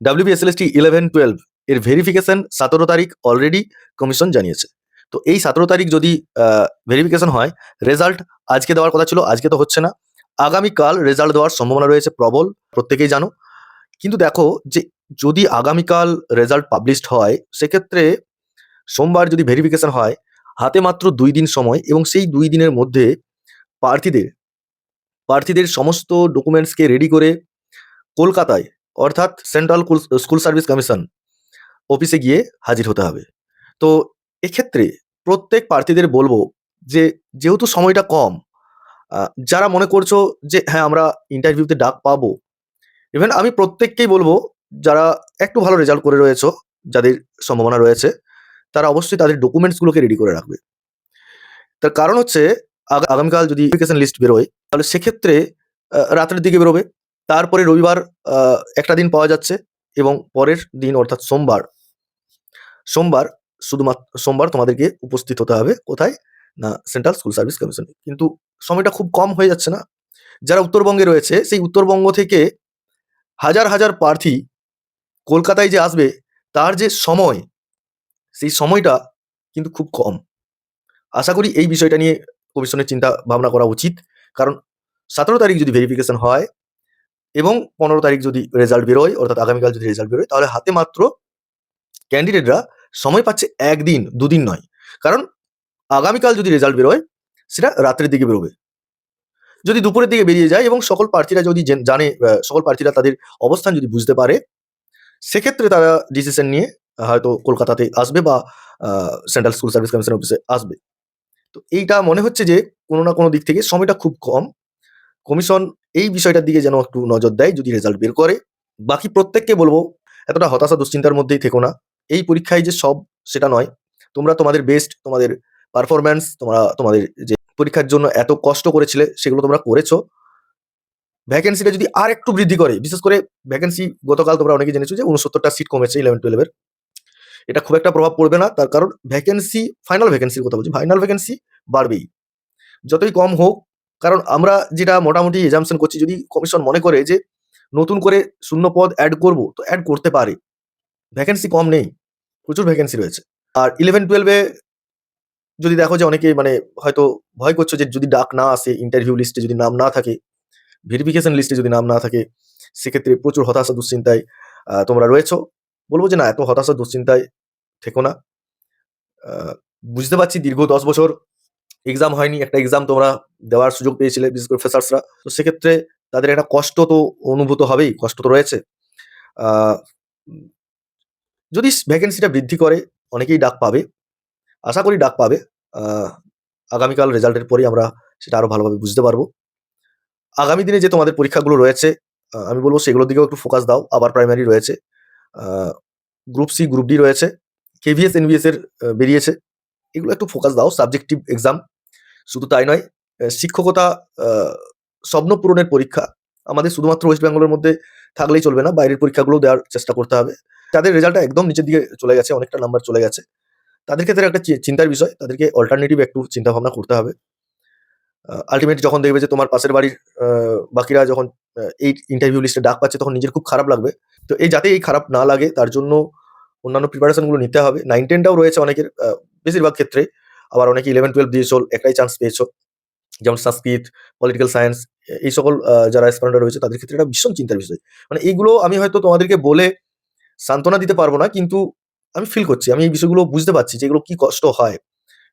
WBSLST eleven twelve এর verification সতেরো তারিখ অলরেডি কমিশন জানিয়েছে। তো এই সতেরো তারিখ যদি ভেরিফিকেশন হয় রেজাল্ট আজকে দেওয়ার কথা ছিল, আজকে তো হচ্ছে না। আগামীকাল রেজাল্ট দেওয়ার সম্ভাবনা রয়েছে, প্রবল, প্রত্যেকেই জানো। কিন্তু দেখো যে যদি আগামীকাল রেজাল্ট পাবলিশড হয়, সেক্ষেত্রে সোমবার যদি ভেরিফিকেশন হয়, হাতে মাত্র দুই দিন সময় এবং সেই দুই দিনের মধ্যে প্রার্থীদের প্রার্থীদের সমস্ত ডকুমেন্টসকে রেডি করে কলকাতায় অর্থাৎ সেন্ট্রাল স্কুল সার্ভিস কমিশন অফিসে গিয়ে হাজির হতে হবে। তো এক্ষেত্রে প্রত্যেক প্রার্থীদের বলব যে, যেহেতু সময়টা কম যারা মনে করছ যে হ্যাঁ আমরা ইন্টারভিউতে ডাক পাবো ইভেন আমি প্রত্যেককেই বলব, যারা একটু ভালো রেজাল্ট করে রয়েছে, যাদের সম্ভাবনা রয়েছে, তারা অবশ্যই তাদের ডকুমেন্টসগুলোকে রেডি করে রাখবে। তার কারণ হচ্ছে, আগা- আগামীকাল যদি এডুকেশন লিস্ট বেরোয়, তাহলে সেক্ষেত্রে রাতের দিকে বেরোবে তারপরে রবিবার একটা দিন পাওয়া যাচ্ছে এবং পরের দিন অর্থাৎ সোমবার সোমবার শুধুমাত্র, সোমবার তোমাদেরকে উপস্থিত হতে হবে। কোথায়? না সেন্ট্রাল স্কুল সার্ভিস কমিশনে কিন্তু সময়টা খুব কম হয়ে যাচ্ছে না। যারা উত্তরবঙ্গে রয়েছে, সেই উত্তরবঙ্গ থেকে হাজার হাজার প্রার্থী কলকাতায় যে আসবে, তার যে সময়, সেই সময়টা কিন্তু খুব কম। আশা করি এই বিষয়টা নিয়ে কমিশনের চিন্তা ভাবনা করা উচিত। কারণ সতেরো তারিখ যদি ভেরিফিকেশন হয় এবং পনেরো তারিখ যদি রেজাল্ট বেরোয়, অর্থাৎ আগামীকাল যদি রেজাল্ট বেরোয়, তাহলে হাতে মাত্র ক্যান্ডিডেটরা সময় পাচ্ছে একদিন, দুদিন নয়। কারণ আগামীকাল যদি রেজাল্ট বেরোয়, সেটা রাত্রের দিকে বেরোবে। যদি দুপুরের দিকে বেরিয়ে যায় এবং সকল প্রার্থীরা যদি জেন- সকল প্রার্থীরা তাদের অবস্থান যদি বুঝতে পারে, সেক্ষেত্রে তারা ডিসিশন নিয়ে হয়তো কলকাতাতে আসবে বা সেন্ট্রাল স্কুল সার্ভিস কমিশন অফিসে আসবে। তো এইটা মনে হচ্ছে যে কোনো না কোনো দিক থেকে সময়টা খুব কম। কমিশন এই বিষয়টার দিকে যেন একটু নজর দেয়, যদি রেজাল্ট বের করে। বাকি প্রত্যেককে বলব, এতটা হতাশা দুশ্চিন্তার মধ্যেই থেকো না। এই পরীক্ষায় যে সব, সেটা নয়। তোমরা তোমাদের বেস্ট তোমাদের পারফরম্যান্স তোমরা তোমাদের যে পরীক্ষার জন্য এত কষ্ট করেছিলে, সেগুলো তোমরা করেছ। ভ্যাকেন্সিটা যদি আর একটু বৃদ্ধি করে, বিশেষ করে ভ্যাকেন্সি গতকাল তোমরা অনেকে জেনেছো যে উনসত্তরটা সিট কমেছে ইলেভেন টুয়েলভের এটা খুব একটা প্রভাব পড়বে না, তার কারণ ভ্যাকেন্সি ফাইনাল ভ্যাকেন্সির কথা বলছি ফাইনাল ভ্যাকেন্সি বাড়বেই। যতই কম হোক কারণ আমরা যেটা মোটামুটি এজামশন করছি, যদি কমিশন মনে করে যে নতুন করে শূন্য পদ অ্যাড করব, তো অ্যাড করতে পারে। ভ্যাকেন্সি কম নেই, প্রচুর ভ্যাকেন্সি রয়েছে। আর ইলেভেন টুয়েলভে যদি দেখো যে অনেকে মানে হয়তো ভয় করছ যে যদি ডাক না আসে ইন্টারভিউ লিস্টে যদি নাম না থাকে ভেরিফিকেশন লিস্টে যদি নাম না থাকে, সেক্ষেত্রে প্রচুর হতাশা দুশ্চিন্তায় তোমরা রয়েছো। বলব যে না, এত হতাশা দুশ্চিন্তায় থেকো না। বুঝতে পারছি দীর্ঘ দশ বছর এক্সাম হয়নি, একটা এক্সাম তোমরা দেওয়ার সুযোগ পেয়েছিলে বিশেষ করে ফ্রেশার্সরা তো সেক্ষেত্রে তাদের একটা কষ্ট তো অনুভূত হবেই, কষ্ট তো রয়েছে। যদি ভ্যাকেন্সিটা বৃদ্ধি করে, অনেকেই ডাক পাবে, আশা করি ডাক পাবে। আগামীকাল রেজাল্টের পরেই আমরা সেটা আরও ভালোভাবে বুঝতে পারব। আগামী দিনে যে তোমাদের পরীক্ষাগুলো রয়েছে আমি বলব সেগুলোর দিকেও একটু ফোকাস দাও আবার প্রাইমারি রয়েছে। গ্রুপ সি গ্রুপ ডি রয়েছে। কেভিএস এনভিএস এর বেরিয়েছে। এগুলো একটু ফোকাস দাও সাবজেক্টিভ এক্সাম শুধু তাই নয় শিক্ষকতা স্বপ্ন পূরণের পরীক্ষা আমাদের শুধুমাত্র ওয়েস্ট বেঙ্গলের মধ্যে থাকলেই চলবে না, বাইরের পরীক্ষাগুলো দেওয়ার চেষ্টা করতে হবে। তাদের রেজাল্টটা একদম নিচের দিকে চলে গেছে, অনেকটা নাম্বার চলে গেছে। তাদের ক্ষেত্রে একটা চিন্তার বিষয়, তাদেরকে অল্টারনেটিভ একটু চিন্তা ভাবনা করতে হবে। আলটিমেট যখন দেখবে যে তোমার পাশের বাড়ির বাকিরা যখন এই ইন্টারভিউ লিস্টে ডাক পাচ্ছে, তখন নিজের খুব খারাপ লাগবে। তো এই যাতে এই খারাপ না লাগে, তার জন্য অন্যান্য প্রিপারেশনগুলো নিতে হবে। নাইন টেনটাও রয়েছে অনেকের বেশিরভাগ ক্ষেত্রে আবার অনেকে ইলেভেন টুয়েলভ দিয়েছ একটাই চান্স পেয়েছ। যেমন সংস্কৃত পলিটিক্যাল সায়েন্স এই সকল যারা অ্যাসপারেন্টরা রয়েছে, তাদের ক্ষেত্রে এটা ভীষণ চিন্তার বিষয়। মানে এইগুলো আমি হয়তো তোমাদেরকে বলে সান্ত্বনা দিতে পারব না, কিন্তু আমি ফিল করছি, আমি এই বিষয়গুলো বুঝতে পারছি যে এগুলো কি কষ্ট হয়।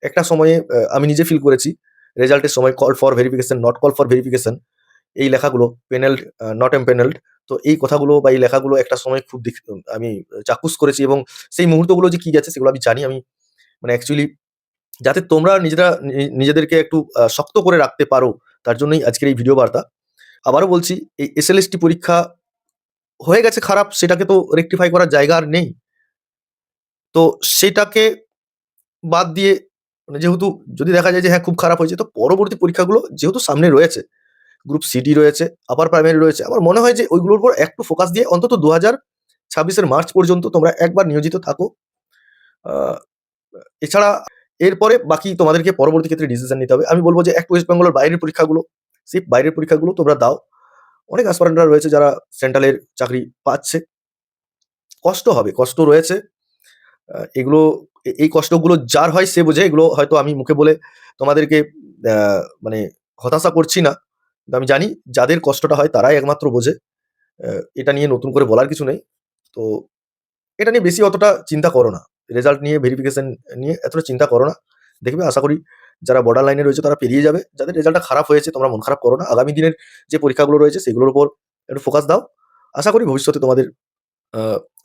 একটা সময়ে আমি নিজে ফিল করেছি রেজাল্টের সময় call for verification not call for verification এই লেখাগুলো পেনেল্ড নট এমপেনেল্ড তো এই কথাগুলো বা এই লেখাগুলো একটা সময় খুব আমি চাকুস করেছি এবং সেই মুহূর্তগুলো যে কি গেছে সেগুলো আমি জানি, আমি মানে অ্যাকচুয়ালি যাতে তোমরা নিজেরা নিজেদেরকে একটু শক্ত করে রাখতে পারো, তার জন্যই আজকের এই ভিডিও বার্তা। আবারও বলছি, এই এসএলএসটি পরীক্ষা হয়ে গেছে খারাপ, সেটাকে তো রেকটিফাই করার জায়গা আর নেই। তো সেটাকে বাদ দিয়ে মানে যেহেতু যদি দেখা যায় যে হ্যাঁ খুব খারাপ হয়েছে, তো পরবর্তী পরীক্ষাগুলো যেহেতু সামনে রয়েছে গ্রুপ সিডি রয়েছে আপার প্রাইমারি রয়েছে, আমার মনে হয় যে ওইগুলোর উপর একটু ফোকাস দিয়ে অন্তত দু হাজার ছাব্বিশের মার্চ পর্যন্ত তোমরা একবার নিয়োজিত থাকো। এছাড়া এরপরে বাকি তোমাদেরকে পরবর্তী ক্ষেত্রে ডিসিশন নিতে হবে। আমি বলব যে একটু ওয়েস্ট বেঙ্গলের বাইরের পরীক্ষাগুলো সেই বাইরের পরীক্ষাগুলো তোমরা দাও। অনেক অ্যাসপারেন্টরা রয়েছে যারা সেন্ট্রালের চাকরি পাচ্ছে। কষ্ট হবে, কষ্ট রয়েছে। এগুলো, এই কষ্টগুলো যার হয় সে বোঝে, এগুলো হয়তো আমি মুখে বলে তোমাদেরকে মানে হতাশা করছি না। আমি জানি যাদের কষ্টটা হয় তারাই একমাত্র বোঝে। এটা নিয়ে নতুন করে বলার কিছু নেই। তো এটা নিয়ে বেশি অতটা চিন্তা করো না। রেজাল্ট নিয়ে ভেরিফিকেশন নিয়ে এতটা চিন্তা করো না। দেখবে আশা করি যারা বর্ডার লাইনে রয়েছে তারা পেরিয়ে যাবে। যাদের রেজাল্টটা খারাপ হয়েছে তোমরা মন খারাপ করো না। আগামী দিনের যে পরীক্ষাগুলো রয়েছে সেগুলোর উপর একটু ফোকাস দাও। আশা করি ভবিষ্যতে তোমাদের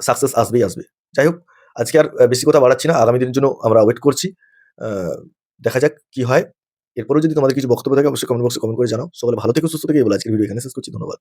সাকসেস আসবেই আসবে। যাই হোক, আজকে আর বেশি কথা বাড়াচ্ছি না। আগামী দিনের জন্য আমরা ওয়েট করছি। দেখা যাক কি হয়। এরপরেও যদি তোমাদের কিছু বক্তব্য থাকে, অবশ্যই কমেন্ট বক্সে কমেন্ট করে জানাও। সকলে ভালো থেকে, সুস্থ থেকে। বলে আজকের ভিডিও এখানে শেষ করছি। ধন্যবাদ।